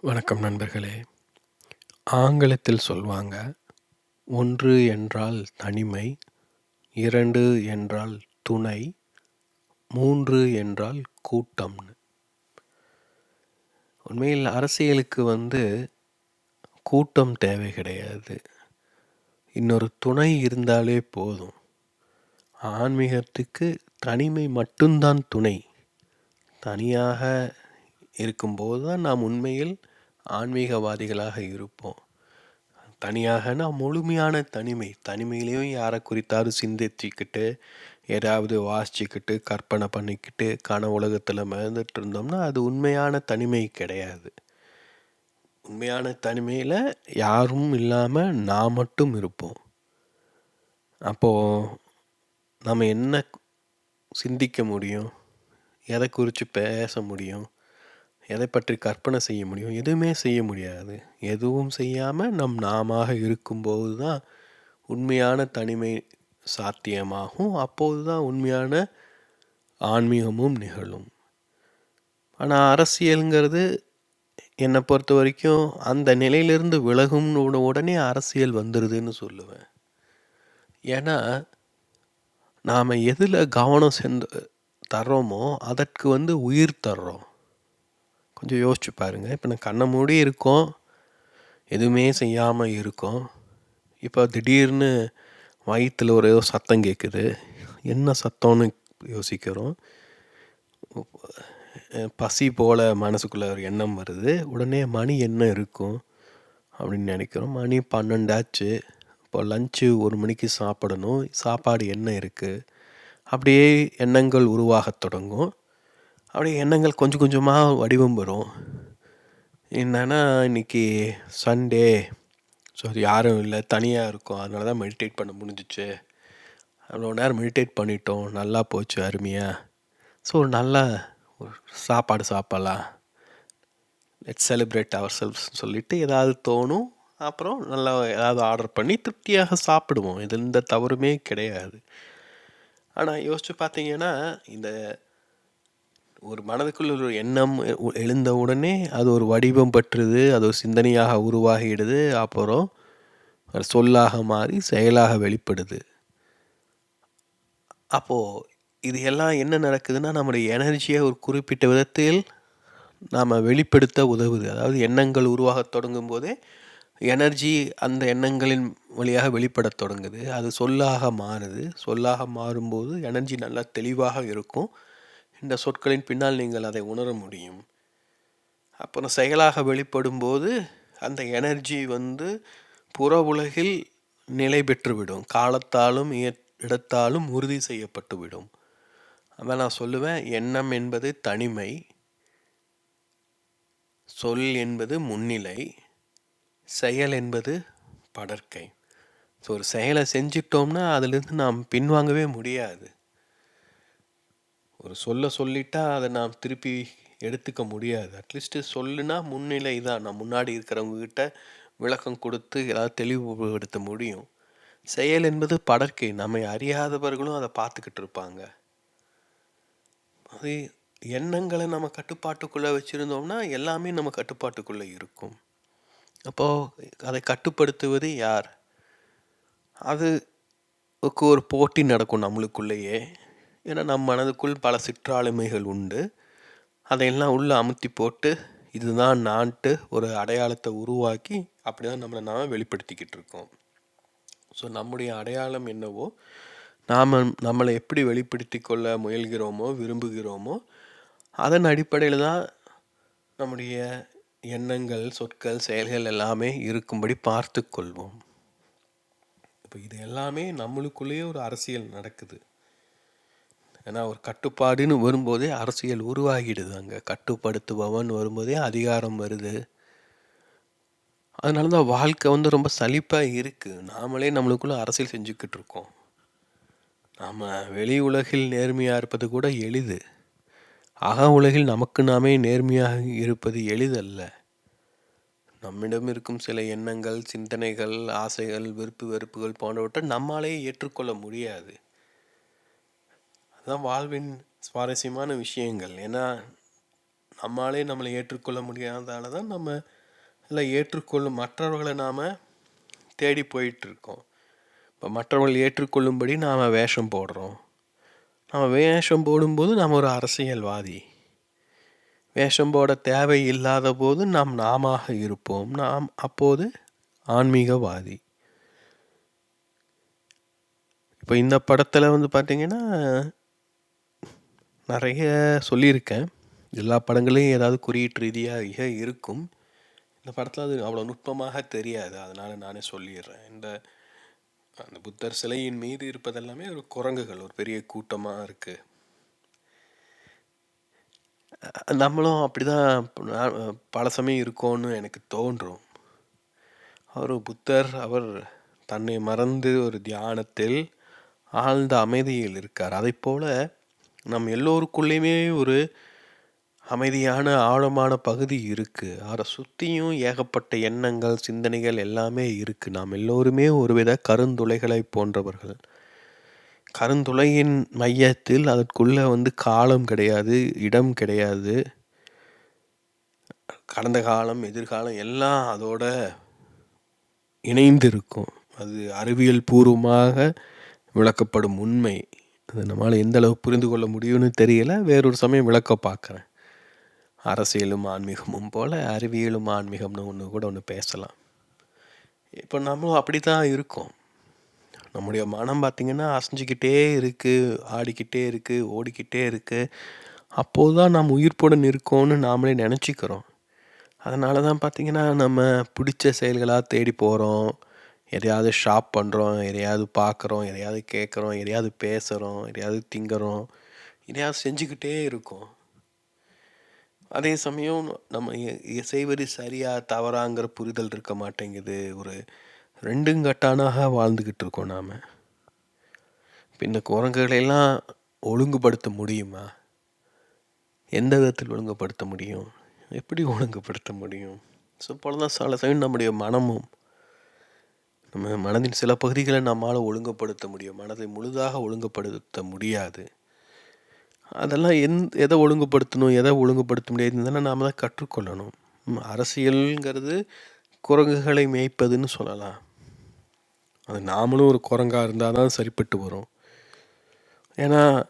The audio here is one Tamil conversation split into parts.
வணக்கம் நண்பர்களே. ஆங்கிலத்தில் சொல்வாங்க ஒன்று என்றால் தனிமை இரண்டு என்றால் துணை மூன்று என்றால் கூட்டம்னு. உண்மையில் அரசியலுக்கு வந்து கூட்டம் தேவை கிடையாது. இன்னொரு துணை இருந்தாலே போதும். ஆன்மீகத்துக்கு தனிமை மட்டும்தான் துணை. தனியாக இருக்கும்போது தான் நாம் உண்மையில் ஆன்மீகவாதிகளாக இருப்போம். தனியாகனா முழுமையான தனிமை தனிமையிலையும் யாரை குறித்தாலும் சிந்திச்சுக்கிட்டு ஏதாவது வாசிச்சுக்கிட்டு கற்பனை பண்ணிக்கிட்டு கன உலகத்தில் மிதந்துட்டு இருந்தோம்னா அது உண்மையான தனிமை கிடையாது. உண்மையான தனிமையில் யாரும் இல்லாமல் நான் மட்டும் இருப்போம். அப்போது நம்ம என்ன சிந்திக்க முடியும்? எதை குறித்து பேச முடியும்? எதை பற்றி கற்பனை செய்ய முடியும்? எதுவுமே செய்ய முடியாது. எதுவும் செய்யாமல் நம் நாம இருக்கும்போது தான் உண்மையான தனிமை சாத்தியமாகும். அப்போது தான் உண்மையான ஆன்மீகமும் நிகழும். ஆனால் அரசியலுங்கிறது என்னை பொறுத்த வரைக்கும் அந்த நிலையிலிருந்து விலகும்னு உடனே அரசியல் வந்துடுதுன்னு சொல்லுவேன். ஏன்னா நாம் எதில் கவனம் சென்று தர்றோமோ அதற்கு வந்து உயிர் தர்றோம். கொஞ்சம் யோசிச்சு பாருங்கள் இப்போ நான் கண்ணை மூடி இருக்கோம். எதுவுமே செய்யாமல் இருக்கோம். இப்போ திடீர்னு வயிற்றில் ஒரு ஏதோ சத்தம் கேட்குது என்ன சத்தம்னு யோசிக்கிறோம். பசி போல் மனசுக்குள்ளே ஒரு எண்ணம் வருது. உடனே மணி என்ன இருக்கும் அப்படின்னு நினைக்கிறோம். மணி பன்னெண்டாச்சு. இப்போ லஞ்சு ஒரு மணிக்கு சாப்பிடணும். சாப்பாடு என்ன இருக்குது அப்படியே எண்ணங்கள் உருவாகத் தொடங்கும். அப்படியே எண்ணங்கள் கொஞ்சம் கொஞ்சமாக வடிவம் வரும். என்னன்னா இன்னைக்கு சண்டே ஸோ அது யாரும் இல்லை. தனியாக இருக்கும். அதனால தான் மெடிடேட் பண்ண முடிஞ்சிச்சு. அவ்வளோ நேரம் மெடிடேட் பண்ணிட்டோம். நல்லா போச்சு அருமையாக ஸோ ஒரு நல்ல ஒரு சாப்பாடு சாப்பிட்லாம். லெட் செலிப்ரேட் அவர் செல்ஸ் சொல்லிவிட்டு ஏதாவது தோணும். அப்புறம் நல்லா ஏதாவது ஆர்டர் பண்ணி திருப்தியாக சாப்பிடுவோம். இது எந்த தவறுமே கிடையாது. ஆனால் யோசிச்சு பார்த்தீங்கன்னா இந்த ஒரு மனதுக்குள்ள ஒரு எண்ணம் எழுந்த உடனே அது ஒரு வடிவம் பெற்றுது அது ஒரு சிந்தனையாக உருவாகிடுது. அப்புறம் சொல்லாக மாறி செயலாக வெளிப்படுது. அப்போது இது எல்லாம் என்ன நடக்குதுன்னா நம்முடைய எனர்ஜியை ஒரு குறிப்பிட்ட விதத்தில் நாம் வெளிப்படுத்த உதவுது. அதாவது எண்ணங்கள் உருவாக தொடங்கும் போதே எனர்ஜி அந்த எண்ணங்களின் வழியாக வெளிப்படத் தொடங்குது. அது சொல்லாக மாறுது. சொல்லாக மாறும்போது எனர்ஜி நல்லா தெளிவாக இருக்கும். இந்த சொற்களின் பின்னால் நீங்கள் அதை உணர முடியும். அப்புறம் செயலாக வெளிப்படும்போது அந்த எனர்ஜி வந்து புற உலகில் நிலை பெற்றுவிடும். காலத்தாலும் இடத்தாலும் உறுதி செய்யப்பட்டுவிடும். அதான் நான் சொல்லுவேன் எண்ணம் என்பது தனிமை சொல் என்பது முன்னிலை செயல் என்பது படற்கை. ஸோ ஒரு செயலை செஞ்சிட்டோம்னா அதுலேருந்து நாம் பின்வாங்கவே முடியாது. ஒரு சொல்ல சொல்லிட்டா அதை நாம் திருப்பி எடுத்துக்க முடியாது. அட்லீஸ்ட்டு சொல்லுனா முன்னிலை தான். நான் முன்னாடி இருக்கிறவங்கக்கிட்ட விளக்கம் கொடுத்து ஏதாவது தெளிவுபடுத்த முடியும். செயல் என்பது படற்கை. நம்மை அறியாதவர்களும் அதை பார்த்துக்கிட்டு இருப்பாங்க. அது எண்ணங்களை நம்ம கட்டுப்பாட்டுக்குள்ளே வச்சுருந்தோம்னா எல்லாமே நம்ம கட்டுப்பாட்டுக்குள்ளே இருக்கும். அப்போது அதை கட்டுப்படுத்துவது யார்? அதுக்கு ஒரு போட்டி நடக்கும் நம்மளுக்குள்ளேயே. ஏன்னா நம் மனதுக்குள் பல சிற்றாளுமைகள் உண்டு. அதையெல்லாம் உள்ளே அமுத்தி போட்டு இதுதான் நான்ட்டு ஒரு அடையாளத்தை உருவாக்கி அப்படி தான் நம்மளை நாம் வெளிப்படுத்திக்கிட்டு இருக்கோம். ஸோ நம்முடைய அடையாளம் என்னவோ நாம் நம்மளை எப்படி வெளிப்படுத்தி கொள்ள முயல்கிறோமோ விரும்புகிறோமோ அதன் அடிப்படையில் தான் நம்முடைய எண்ணங்கள் சொற்கள் செயல்கள் எல்லாமே இருக்கும்படி பார்த்து கொள்வோம். இப்போ இது எல்லாமே நம்மளுக்குள்ளேயே ஒரு அரசியல் நடக்குது. ஏன்னா ஒரு கட்டுப்பாடுன்னு வரும்போதே அரசியல் உருவாகிடுது அங்கே. கட்டுப்படுத்துபவன் வரும்போதே அதிகாரம் வருது. அதனால தான் வாழ்க்கை வந்து ரொம்ப சலிப்பாக இருக்குது நாமளே நம்மளுக்குள்ளே அரசியல் செஞ்சுக்கிட்டு இருக்கோம். நாம் வெளி உலகில் நேர்மையாக இருப்பது கூட எளிது. அக உலகில் நமக்கு நாமே நேர்மையாக இருப்பது எளிதல்ல. நம்மிடம் இருக்கும் சில எண்ணங்கள் சிந்தனைகள் ஆசைகள் விருப்பு வெறுப்புகள் போன்றவற்றை நம்மாலேயே ஏற்றுக்கொள்ள முடியாது. அதுதான் வாழ்வின் சுவாரஸ்யமான விஷயங்கள். ஏன்னா நம்மளாலே நம்மளை ஏற்றுக்கொள்ள முடியாததால தான் நம்ம இல்லை ஏற்றுக்கொள்ளும் மற்றவர்களை நாம் தேடி போயிட்டுருக்கோம். இப்போ மற்றவர்கள் ஏற்றுக்கொள்ளும்படி நாம் வேஷம் போடுறோம். நம்ம வேஷம் போடும்போது நாம் ஒரு அரசியல்வாதி. வேஷம் போட தேவை இல்லாத போது நாம் நாம இருப்போம். நாம் அப்போது ஆன்மீகவாதி. இப்போ இந்த படத்தில் வந்து பார்த்திங்கன்னா நிறைய சொல்லியிருக்கேன். எல்லா படங்களையும் ஏதாவது குறியீட்டு ரீதியாக இருக்கும். இந்த படத்தில் அது அவ்வளோ நுட்பமாக தெரியாது. அதனால் நானே சொல்லிடுறேன். இந்த அந்த புத்தர் சிலையின் மீது இருப்பதெல்லாமே ஒரு குரங்குகள் ஒரு பெரிய கூட்டமாக இருக்குது நம்மளும் அப்படி தான் பல சமயம் இருக்கோன்னு எனக்கு தோன்றும். அவர் புத்தர் அவர் தன்னை மறந்து ஒரு தியானத்தில் ஆழ்ந்த அமைதியில் இருக்கார். அதை போல் நம் எல்லோருக்குள்ளேயுமே ஒரு அமைதியான ஆழமான பகுதி இருக்குது அதை சுற்றியும் ஏகப்பட்ட எண்ணங்கள் சிந்தனைகள் எல்லாமே இருக்குது நாம் எல்லோருமே ஒருவித கருந்துளைகளை போன்றவர்கள். கருந்துளையின் மையத்தில் அதற்குள்ளே வந்து காலம் கிடையாது இடம் கிடையாது. கடந்த காலம் எதிர்காலம் எல்லாம் அதோட இணைந்து இருக்கும் அது அறிவியல் பூர்வமாக விளக்கப்படும் உண்மை. அது நம்மளால் எந்த புரிந்து கொள்ள முடியும்னு தெரியல. வேறொரு சமயம் விளக்க பார்க்குறேன். அரசியலும் ஆன்மீகமும் போல் அறிவியலும் ஆன்மீகம்னு ஒன்று கூட ஒன்று பேசலாம். இப்போ நம்மளும் அப்படி தான் இருக்கோம். நம்முடைய மனம் பார்த்திங்கன்னா அசைஞ்சிக்கிட்டே இருக்குது ஆடிக்கிட்டே இருக்குது ஓடிக்கிட்டே இருக்குது அப்போது தான் நாம் உயிர்ப்புடன் இருக்கோம்னு நாமளே நினச்சிக்கிறோம். அதனால தான் பார்த்திங்கன்னா நம்ம பிடிச்ச செயல்களாக தேடி போகிறோம் எதையாவது ஷாப் பண்ணுறோம் எதையாவது பார்க்குறோம் எதையாவது கேட்குறோம் எதையாவது பேசுகிறோம் எதையாவது திங்குறோம் எதையாவது செஞ்சுக்கிட்டே இருக்கோம். அதே சமயம் நம்ம செய்வது சரியா தவறாங்கிற புரிதல் இருக்க மாட்டேங்குது. ஒரு ரெண்டும் கட்டானாக வாழ்ந்துக்கிட்டு இருக்கோம் நாம். இப்போ இந்த குரங்குகளெல்லாம் ஒழுங்குபடுத்த முடியுமா? எந்த விதத்தில் ஒழுங்குபடுத்த முடியும்? எப்படி ஒழுங்குபடுத்த முடியும்? ஸோ போல தான் சில சமயம் நம்முடைய மனமும் மனதின் சில பகுதிகளை நம்மால் ஒழுங்குபடுத்த முடியும். மனதை முழுதாக ஒழுங்குபடுத்த முடியாது. அதெல்லாம் எந் எதை ஒழுங்குபடுத்தணும் எதை ஒழுங்குபடுத்த முடியாதுன்னு நாம் தான் கற்றுக்கொள்ளணும். அரசியல்ங்கிறது குரங்குகளை மேய்ப்பதுன்னு சொல்லலாம். அது நாமளும் ஒரு குரங்காக இருந்தால் தான் சரிப்பட்டு வரும். ஏன்னா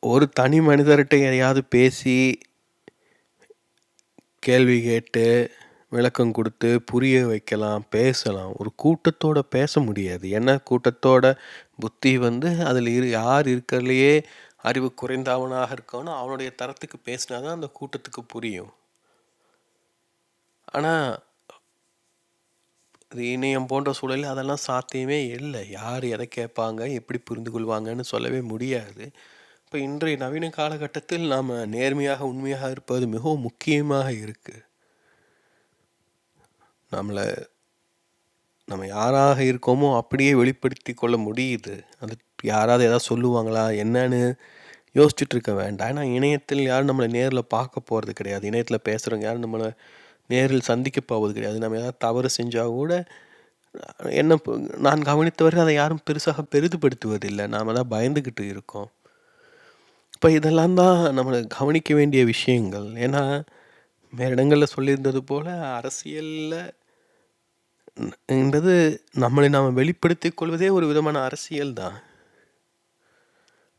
ஒரு தனி மனிதர்கிட்ட எதையாவது பேசி கேள்வி கேட்டு விளக்கம் கொடுத்து புரிய வைக்கலாம் பேசலாம். ஒரு கூட்டத்தோட பேச முடியாது. ஏன்னா கூட்டத்தோட? புத்தி வந்து அதில் இரு யார் இருக்கிறதுலையே அறிவு குறைந்தவனாக இருக்கானோ அவனுடைய தரத்துக்கு பேசினா தான் அந்த கூட்டத்துக்கு புரியும். ஆனால் இது இணையம் போன்ற சூழலில் அதெல்லாம் சாத்தியமே இல்லை. யார் எதை கேட்பாங்க எப்படி புரிந்து கொள்வாங்கன்னு சொல்லவே முடியாது. இப்போ இன்றைய நவீன காலகட்டத்தில் நாம் நேர்மையாக உண்மையாக இருப்பது மிகவும் முக்கியமாக இருக்குது நம்மளை நம்ம யாராக இருக்கோமோ அப்படியே வெளிப்படுத்தி கொள்ள முடியுது. அது யாராவது எதாவது சொல்லுவாங்களா? என்னன்னு யோசிச்சுட்ருக்க வேண்டாம். ஏன்னா இணையத்தில் யாரும் நம்மளை நேரில் பார்க்க போகிறது கிடையாது. இணையத்தில் பேசுகிறவங்க யாரும் நம்மளை நேரில் சந்திக்க போவது கிடையாது. நம்ம ஏதாவது தவறு செஞ்சால் கூட என்ன நான் கவனித்தவரை அதை யாரும் பெருசாக பெரிதுபடுத்துவதில்லை. நாம் தான் பயந்துக்கிட்டு இருக்கோம். இப்போ இதெல்லாம் தான் நம்மளை கவனிக்க வேண்டிய விஷயங்கள். ஏன்னா வேறு இடங்களில் சொல்லியிருந்தது போல் அரசியலில் என்றது நம்மளை நாம் வெளிப்படுத்திக் கொள்வதே ஒரு விதமான அரசியல் தான்.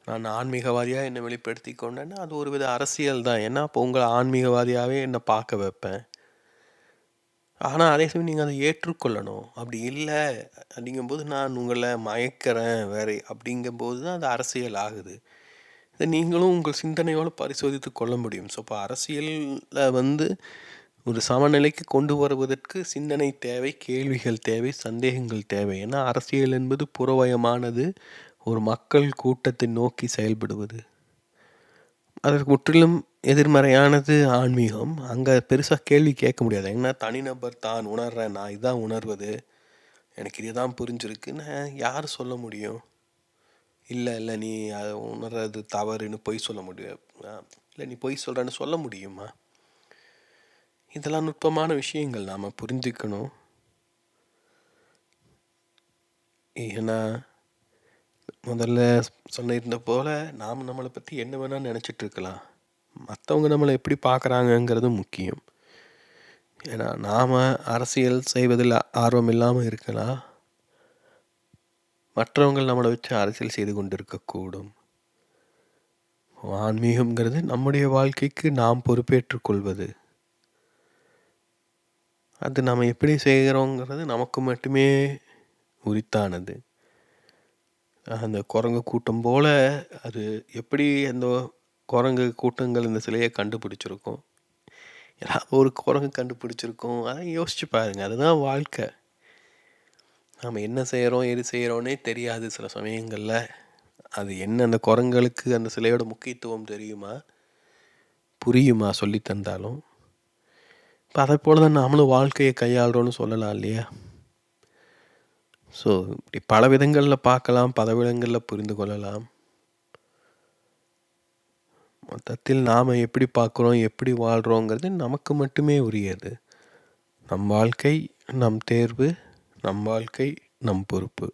நான் ஆன்மீகவாதியாக என்னை வெளிப்படுத்தி கொண்டேன்னா அது ஒரு வித அரசியல் தான். ஏன்னா அப்போ உங்களை ஆன்மீகவாதியாகவே என்னை பார்க்க வைப்பேன். ஆனால் அதே சமயம் நீங்கள் அதை ஏற்றுக்கொள்ளணும். அப்படி இல்லை அப்படிங்கும்போது நான் உங்களை மயக்கிறேன் வேற அப்படிங்கும்போது தான் அது அரசியல் ஆகுது. இதை நீங்களும் உங்கள் சிந்தனையோடு பரிசோதித்து கொள்ள முடியும். ஸோ இப்போ அரசியலில் வந்து ஒரு சமநிலைக்கு கொண்டு வருவதற்கு சிந்தனை தேவை கேள்விகள் தேவை சந்தேகங்கள் தேவை. ஏன்னா அரசியல் என்பது புறவயமானது. ஒரு மக்கள் கூட்டத்தை நோக்கி செயல்படுவது. அதற்கு முற்றிலும் எதிர்மறையானது ஆன்மீகம். அங்கே பெருசாக கேள்வி கேட்க முடியாது. ஏன்னா தனிநபர் தான் உணர்றேன் நான் இதான் உணர்வது. எனக்கு இதுதான் புரிஞ்சிருக்குன்னு யார் சொல்ல முடியும்? இல்லை இல்லை நீ அதை உணர்றது தவறுன்னு பொய் சொல்ல முடியும். இல்லை நீ பொய் சொல்கிறேன்னு சொல்ல முடியுமா? இதெல்லாம் நுட்பமான விஷயங்கள் நாம் புரிஞ்சுக்கணும். ஏன்னா முதல்ல சொன்னிருந்த போல் நாம் நம்மளை பற்றி என்ன வேணால் நினச்சிட்டு இருக்கலாம். மற்றவங்க நம்மளை எப்படி பார்க்குறாங்கங்கிறது முக்கியம். ஏன்னா நாம் அரசியல் செய்வதில் ஆர்வம் இல்லாமல் இருக்கலாம் மற்றவங்க நம்மளை வச்சு அரசியல் செய்து கொண்டு இருக்கக்கூடும் ஆன்மீகம்ங்கிறது நம்முடைய வாழ்க்கைக்கு நாம் பொறுப்பேற்றுக்கொள்வது அது நம்ம எப்படி செய்கிறோங்கிறது நமக்கு மட்டுமே உரித்தானது. அந்த குரங்கு கூட்டம் போல் அது எப்படி அந்த குரங்கு கூட்டங்கள் இந்த சிலையை கண்டுபிடிச்சிருக்கும்? ஏதாவது ஒரு குரங்கு கண்டுபிடிச்சிருக்கோம். அதை யோசிச்சு பாருங்க. அதுதான் வாழ்க்கை. நாம் என்ன செய்கிறோம் எது செய்கிறோன்னே தெரியாது சில சமயங்களில். அது என்ன அந்த குரங்களுக்கு அந்த சிலையோட முக்கியத்துவம் தெரியுமா? புரியுமா சொல்லி தந்தாலும்? இப்போ அதை போல தான் நாமளும் வாழ்க்கையை கையாளுறோன்னு சொல்லலாம் இல்லையா? ஸோ இப்படி பல விதங்களில் பார்க்கலாம் பல விதங்களில் புரிந்து கொள்ளலாம். மொத்தத்தில் நாம் எப்படி பார்க்குறோம் எப்படி வாழ்கிறோங்கிறது நமக்கு மட்டுமே உரியது. நம் வாழ்க்கை நம் தேர்வு நம் வாழ்க்கை நம் பொறுப்பு.